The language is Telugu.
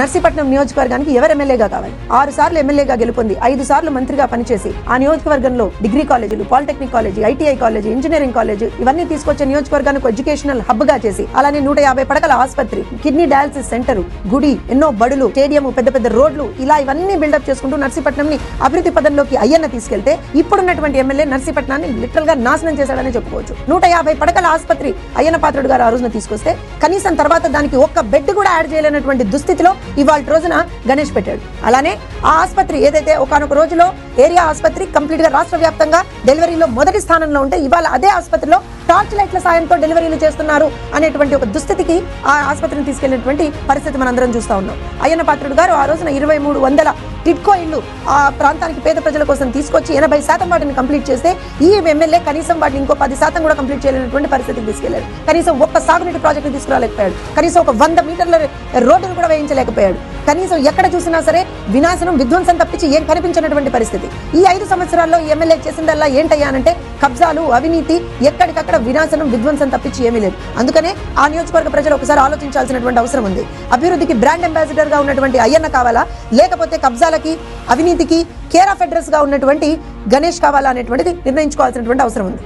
నర్సీపట్నం నియోజకవర్గానికి ఎవరు ఎమ్మెల్యేగా కావాలి? ఆరు సార్లు ఎమ్మెల్యేగా గెలుపొంది ఐదు సార్లు మంత్రిగా పనిచేసి ఆ నియోజకవర్గంలో డిగ్రీ కాలేజీలు polytechnic college ITI college engineering college ఇవన్నీ తీసుకొచ్చే నియోజకవర్గానికి ఎడ్యుకేషనల్ హబ్గా చేసి అలానే నూట యాభై పడకల ఆసుపత్రి కిడ్నీ డయాలసిస్ సెంటర్ గుడి ఎన్నో బడులు స్టేడియం పెద్ద పెద్ద రోడ్లు ఇలా ఇవన్నీ బిల్డప్ చేసుకుంటూ నర్సీపట్నం ని అభివృద్ధి పదంలోకి అయ్యన్న తీసుకెళ్తే ఇప్పుడున్నటువంటి ఎమ్మెల్యే నర్సీపట్నాన్ని లిటరల్గా నాశనం చేశాడని చెప్పుకోవచ్చు. నూట యాభై పడకల ఆసుపత్రి అయ్యన్న పాత్రుడు గారు ఆ రోజున తీసుకొస్తే కనీసం తర్వాత దానికి ఒక్క బెడ్ కూడా యాడ్ చేయలేనటువంటి దుస్థితిలో ఇవాళ రోజున గణేష్ పెట్టాడు. అలానే ఆ ఆసుపత్రి ఏదైతే ఒకనొక రోజులో ఏరియా ఆసుపత్రి కంప్లీట్గా రాష్ట్ర వ్యాప్తంగా డెలివరీలో మొదటి స్థానంలో ఉంటే ఇవాళ అదే ఆసుపత్రిలో టార్చ్ లైట్ల సాయంతో డెలివరీలు చేస్తున్నారు అనేటువంటి ఒక దుస్థితికి ఆ ఆసుపత్రిని తీసుకెళ్ళినటువంటి పరిస్థితి మనందరం చూస్తా ఉన్నాం. అయ్యన్న పాత్రుడు గారు ఆ రోజున ఇరవై మూడు వందల టిట్కో ఇల్లు ఆ ప్రాంతానికి పేద ప్రజల కోసం తీసుకొచ్చి ఎనభై శాతం వాటిని కంప్లీట్ చేస్తే ఈ ఎమ్మెల్యే కనీసం వాటిని ఇంకో పది శాతం కూడా కంప్లీట్ చేయలేనటువంటి పరిస్థితికి తీసుకెళ్ళాడు. కనీసం ఒక్క సాగునీటి ప్రాజెక్టు తీసుకురాలేకపోయాడు. కనీసం ఒక వంద మీటర్ల రోడ్డును కూడా వేయించలేకపోయాడు. కనీసం ఎక్కడ చూసినా సరే వినాశనం విధ్వంసం తప్పించి ఏం కనిపించినటువంటి పరిస్థితి. ఈ ఐదు సంవత్సరాల్లో ఎమ్మెల్యే చేసిందల్లా ఏంటయ్యానంటే కబ్జాలు అవినీతి ఎక్కడికక్కడ వినాశనం విధ్వంసం తప్పించి ఏమీ లేదు. అందుకనే ఆ నియోజకవర్గ ప్రజలు ఒకసారి ఆలోచించాల్సినటువంటి అవసరం ఉంది. అభివృద్ధికి బ్రాండ్ అంబాసిడర్గా ఉన్నటువంటి అయ్యన్న కావాలా? లేకపోతే కబ్జాలకి అవినీతికి కేర్ ఆఫ్ అడ్రస్గా ఉన్నటువంటి గణేష్ కావాలా అనేటువంటిది నిర్ణయించుకోవాల్సినటువంటి అవసరం ఉంది.